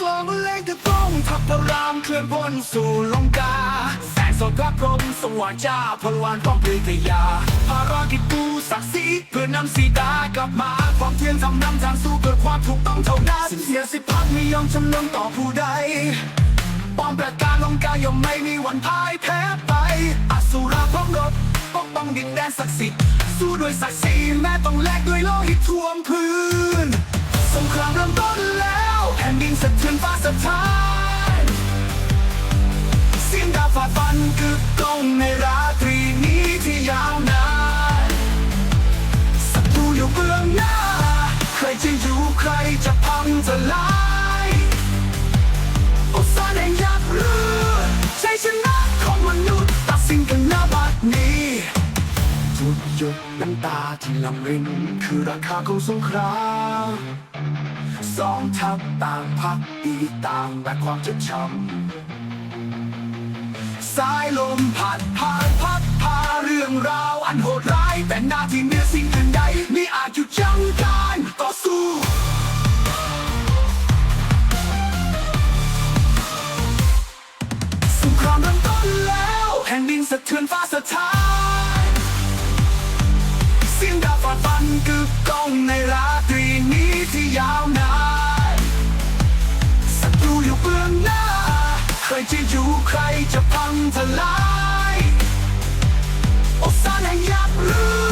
กลองเล็กตะกงทับพระรามเคลื่อนบนสู่ลงกา แสงสดพระพรมสว่างจ้าพลวันป้องปริตยาภารกิจปูศักดิ์ศรีเพื่อนำสีตากลับมาความเพียรทำนำทางสู่เกิดความถูกต้องเท่านั้นเสียสิพักไม่ยอมจำนนต่อผู้ใดป้อมประการลงกาย่อมไม่มีวันพ่ายแพ้ไปอสุราพร้อมรบปกป้องดินแดนศักดิ์สิทธิ์สู้ด้วยศักดิ์ศรีแม้ต้องแลกด้วยโลหิตท่วมพื้น ท้าสะท้านเสียงดาวฝ่าฟันกึกก้องในราตรีนี้ที่ยาวนานศัตรูอยู่เบื้องหน้า ใครจะอยู่ใครจะพังจะลายโอซานแห่งยักษ์เรือชัยชนะของมนุษย์ตัดสินกันหน้าบัดนี้ทุกหยดน้ำตาที่ลำรินคือราคาของสงคราม สองทัพต่างพักอีต่างแบกความเจ็บช้ำสายลมพัดผ่านพัดพาเรื่องราวอันโหดร้ายแต่หน้าที่เนือสิ่งอื่นใดมีอาจหยุดยั้งการต่อสู้สงครามเริ่มต้นแล้วแผ่นดินสะเทือนฟ้าสะท้านเสียงดาวฟาดฟันกึกก้องในรา ใครจะพังทลายโอซานแห่งยักษ์เรื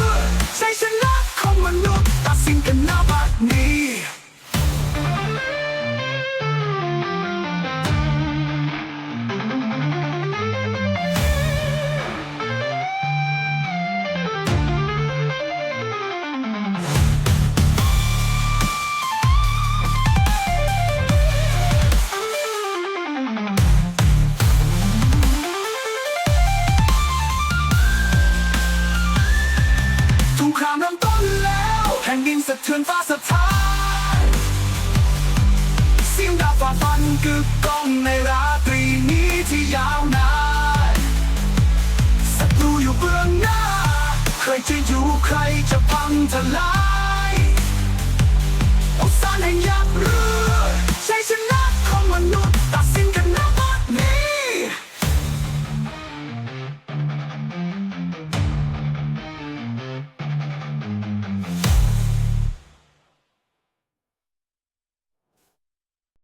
สะเทือนฟ้าสะท้านเสียงดาบฝ่าฟันกึกก้องในราตรีนี้ที่ยาวนานศัตรูอยู่เบื้องหน้า ใครจะอยู่ใครจะพังทลายโอซานแห่งยักษ์รือ